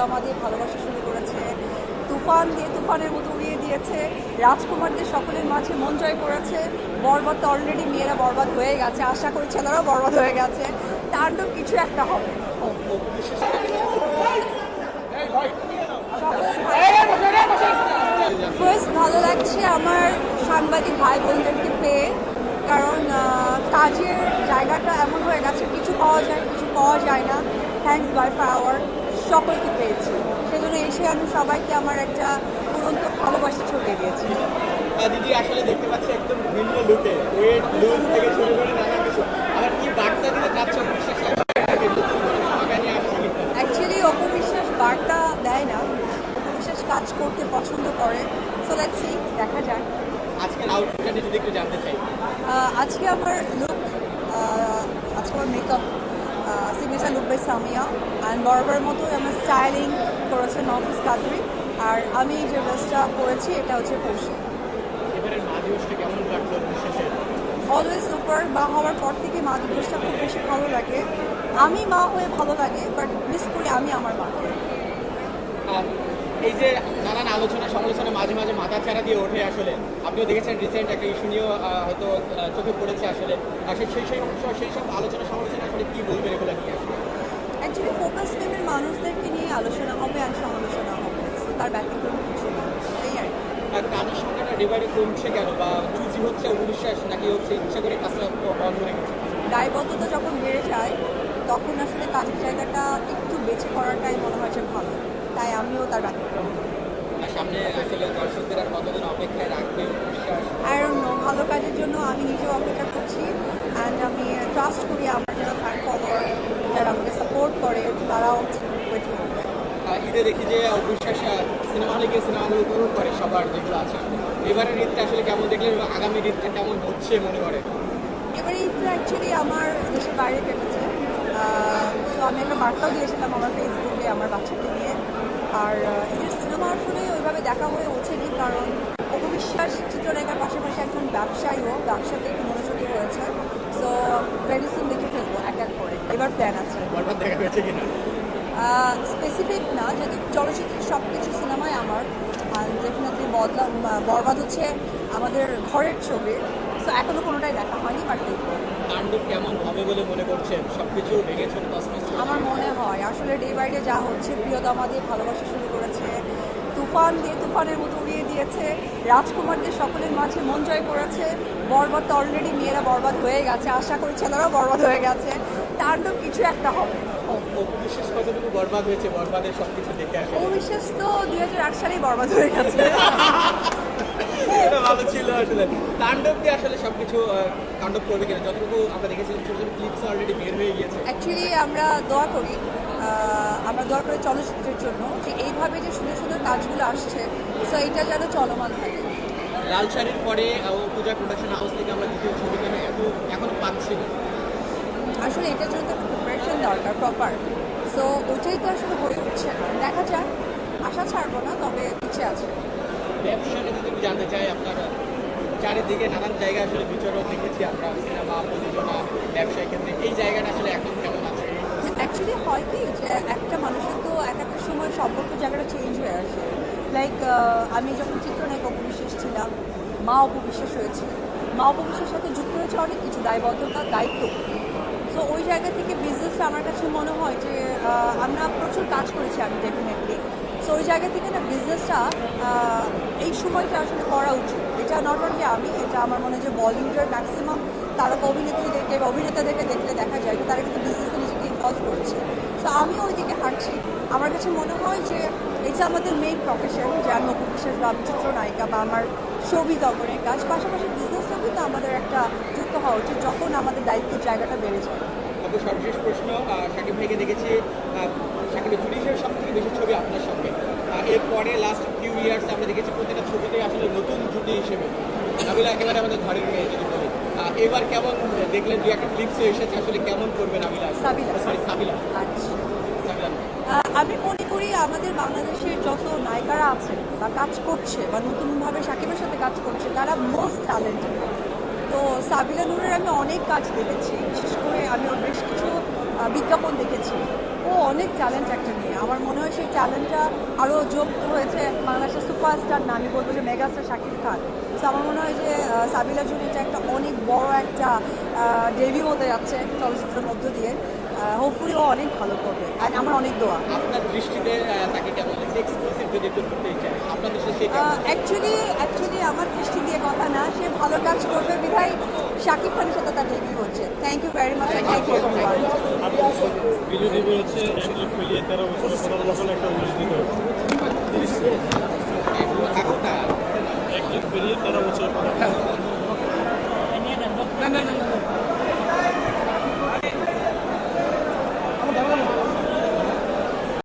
প্রিয়তমা দিয়ে ভালোবাসা শুরু করেছে। তুফান দিয়ে, তুফানের মতো উড়িয়ে দিয়েছে। রাজকুমারদের সকলের মাঝে মন জয় করেছে। বরবাদ তো অলরেডি মেয়েরা বরবাদ হয়ে গেছে। আশা করি ছেলেরাও বরবাদ হয়ে গেছে। তার তো কিছু একটা হবে। ফার্স্ট ভালো লাগছে আমার সাংবাদিক ভাই বোনদেরকে পেয়ে। কারণ কাজের জায়গাটা এমন হয়ে গেছে, কিছু পাওয়া যায়, কিছু পাওয়া যায় না। থ্যাংকস বাই ফ্লাওয়ার সকলকে পেয়েছি। সেজন্য এসে আমি সবাইকে আমার একটা পুরন্ত ভালোবাসা ছড়িয়ে দিয়েছি। দিদি আসলে দেখতে পাচ্ছি একদম ভিন্ন লুকে। ওয়েট লুজ থেকে শুরু করে নানান কিছু। আবার কি বার্তা দিতে চাচ্ছ। অ্যাকচুয়ালি অপবিশ্বাস বার্তা দেয় না। অপবিশ্বাস কাজ করতে পছন্দ করে। সো লেটস সি দেখা যাক। আজকের আউটফিটটা যদি একটু জানতে চাই। আজকে আমার লুক আজকে আমার makeup signature look by Samia and বরাবরের মতোই আমার স্টাইলিং করেছে নফিস কাদরি আর আমি যে ড্রেসটা পরেছি এটা হচ্ছে মা বিশ্বাসে অলওয়েজ সুপার মা হওয়ার পর থেকে মা দিবসটা খুব বেশি ভালো লাগে আমি মা হয়ে ভালো লাগে বাট মিস করি আমি আমার মাকে আর এই যে নানান আলোচনা সমালোচনা মাঝে মাঝে মাথা চারা দিয়ে ওঠে আসলে আপনিও দেখেছেন রিসেন্ট একটা ইস্যু নিয়েও হয়তো চোখে পড়েছে আসলে আসলে সেই সেই সব- সেই সব আলোচনা সমালোচনা আসলে কি নিয়ে আলোচনা হবে আর সমালোচনা হবে। তার ব্যতিক্রম কিছু না। এই আর। আর কাজের সংখ্যাটা ডিভাইডে কমছে কেন? বা চুজি হচ্ছে অবিশ্বাস নাকি হচ্ছে ইচ্ছা করে কাজটা বন্ধ রেখেছে দায়বদ্ধতা যখন বেড়ে যায় তখন আসলে কাজের জায়গাটা একটু বেছে করাটাই মনে হয় যে ভালো। তাই আমিও তার ব্যতিক্রম আর সামনে আসলে দর্শকদের আর কতদিন অপেক্ষায় রাখবে? বিশ্বাস? ভালো কাজের জন্য আমি নিজেও অপেক্ষা করছি। অ্যান্ড আমি ট্রাস্ট করি আমার যারা ফ্যান ফলোয়ার যারা আমাকে সাপোর্ট করে তারাও ওয়েট করবে ঈদে দেখি যে অবিশ্বাস সিনেমা হলে গিয়ে সিনেমা হলে উপভোগ করে সবার যেগুলো আছে। এবারের ঈদটা আসলে কেমন দেখলেন এবং আগামী ঈদটা কেমন হচ্ছে মনে করে? এবারে ঈদটা অ্যাকচুয়ালি আমার দেশের বাইরে কেটেছে। তো আমি একটা বার্তাও দিয়েছিলাম আমার ফেসবুকে আমার বাচ্চাকে নিয়ে। আর ঈদের সিনেমা আসলে ওইভাবে দেখা হয়ে ওঠেনি কারণ অপবিশ্বাস চিত্রনায়িকার পাশাপাশি একজন ব্যবসায়ীও ব্যবসাতে একটু মনোযোগী হয়েছে। সো মেডিসিন দেখে ফেলব এক এক করে। এবার প্ল্যান আছে। দেখা গেছে কিনা? স্পেসিফিক না যদি চলচ্চিত্রের সব কিছু সিনেমাই আমার ডেফিনেটলি বদলা বরবাদ হচ্ছে আমাদের ঘরের ছবি। সো এখনও কোনোটাই দেখা হয়নি বাট তাণ্ডব কেমন হবে বলে মনে করছেন? ভেঙেছেন আমার মনে হয় আসলে ডে বাই ডে যা হচ্ছে প্রিয়তমা দিয়ে ভালোবাসা শুরু করেছে তুফান দিয়ে তুফানের মতো উড়িয়ে দিয়েছে রাজকুমারদের সকলের মাঝে মন জয় করেছে বরবাদ তো অলরেডি মেয়েরা বরবাদ হয়ে গেছে আশা করি ছেলেরাও বরবাদ হয়ে গেছে। তার তাণ্ডব কিছু একটা হবে। কতটুকু বরবাদ হয়েছে? বরবাদের সব কিছু দেখে আসে। তো দুই হাজার আট সালেই বরবাদ হয়ে গেছে। এটা ভালো ছিল আসলে। তাণ্ডব দিয়ে আসলে সবকিছু তাণ্ডব করবে কিনা? যতটুকু আমরা দেখেছিলাম ছোট ছোট ক্লিপস অলরেডি বের হয়ে গিয়েছে। অ্যাকচুয়ালি আমরা দোয়া করি আমরা দোয়া করি চলচ্চিত্রের জন্য যে এইভাবে যে সুন্দর সুন্দর কাজগুলো আসছে সো এটা যেন চলমান থাকে। লাল শাড়ির পরে পূজা প্রোডাকশন হাউস থেকে আমরা দ্বিতীয় ছবি এত এখনও পাচ্ছি আসলে এটার জন্য দরকার প্রপার সো ওইটাই তো আসলে হয়ে উঠছে না। দেখা যাক। আশা ছাড়বো না তবে ইচ্ছে আছে। ব্যবসা নিয়ে যদি জানতে চাই আপনার চারিদিকে নানান জায়গায় আসলে বিচরণ দেখেছি আমরা সিনেমা প্রযোজনা ব্যবসায়ী ক্ষেত্রে। এই জায়গাটা আসলে এখন কেমন আছে? অ্যাকচুয়ালি হয় কি যে একটা মানুষের তো এক একটা সময় সম্পর্ক জায়গাটা চেঞ্জ হয়ে আসে। লাইক আমি যখন চিত্রনায়ক অপবিশ্বাস ছিলাম মা অপবিশ্বাস হয়েছে। মা অপবিশ্বাসের সাথে যুক্ত হয়েছে অনেক কিছু দায়বদ্ধতা দায়িত্ব। সো ওই জায়গা থেকে বিজনেসটা আমার কাছে মনে হয় যে আমরা প্রচুর কাজ করেছি আমি ডেফিনেটলি সো ওই জায়গা থেকে না বিজনেসটা এই সময়টা আসলে করা উচিত। এটা নট অনলি আমি, এটা আমার মনে হয় যে বলিউডের ম্যাক্সিমাম তারা অভিনেত্রীদেরকে অভিনেতাদেরকে দেখলে দেখা যায় তারা কিন্তু বিজনেসে নিজেকে ইনভলভ করছে। সো আমিও ওই দিকে হাঁটছি। আমার কাছে মনে হয় যে এটা আমাদের মেইন প্রফেশন যে আমি অপবিশ্বাস বা আমি চিত্রনায়িকা বা আমার ছবি দমনের কাজ। পাশাপাশি বিজনেসটাও কিন্তু আমাদের একটা যুক্ত হওয়া উচিত যখন আমাদের দায়িত্বের জায়গাটা বেড়ে যায়। তবে সর্বশেষ প্রশ্ন শাকিব ভাইকে দেখেছি শাকিবের জুডিশিয়ার সব থেকে বেশি ছবি আপনার সঙ্গে এরপরে লাস্ট ফিউ ইয়ার্স আমরা দেখেছি প্রতিটা ছবিতে আসলে নতুন জুটি হিসেবে। নাবিলা একেবারে আমাদের ঘরের মেয়ে যদি বলি। এবার কেমন দেখলেন দু একটা ক্লিপসে এসেছে আসলে কেমন করবে নাবিলা সাবিলা। সরি সাবিলা। আচ্ছা। আমি মনে করি আমাদের বাংলাদেশের যত নায়িকারা আছে বা কাজ করছে বা নতুনভাবে সাকিবের সাথে কাজ করছে, তারা মোস্ট ট্যালেন্টেড তো সাবিলা নুরের আমি অনেক কাজ দেখেছি, বিশেষ করে আমি বেশ কিছু বিজ্ঞাপন দেখেছি। ও অনেক চ্যালেঞ্জ একটা নিয়ে আমার মনে হয় সেই চ্যালেঞ্জটা আরও যোগ হয়েছে বাংলাদেশের সুপারস্টার না আমি বলব যে মেগাস্টার শাকিব খান। তো আমার মনে হয় যে সাবিলা জুন এটা একটা অনেক বড় একটা ডেবিউ হতে যাচ্ছে চলচ্চিত্রের মধ্য দিয়ে। হোপফুলি ও অনেক ভালো করবে। আর আমার অনেক দোয়া। আপনার দৃষ্টিতে তাকে কেমন এক্সক্লুসিভ যদি একটু করতে চায় আপনাদের সাথে অ্যাকচুয়ালি অ্যাকচুয়ালি আমার দৃষ্টি দিয়ে কথা না সে ভালো কাজ করবে বিধায় শাকিব খানের সাথে তার ডেবিউ হচ্ছে। Thank you very much thank you Bijoy হচ্ছে তেরো বছর সতেরো বছর একটা অনুষ্ঠিত হয়েছে। তেরো বছর না না না।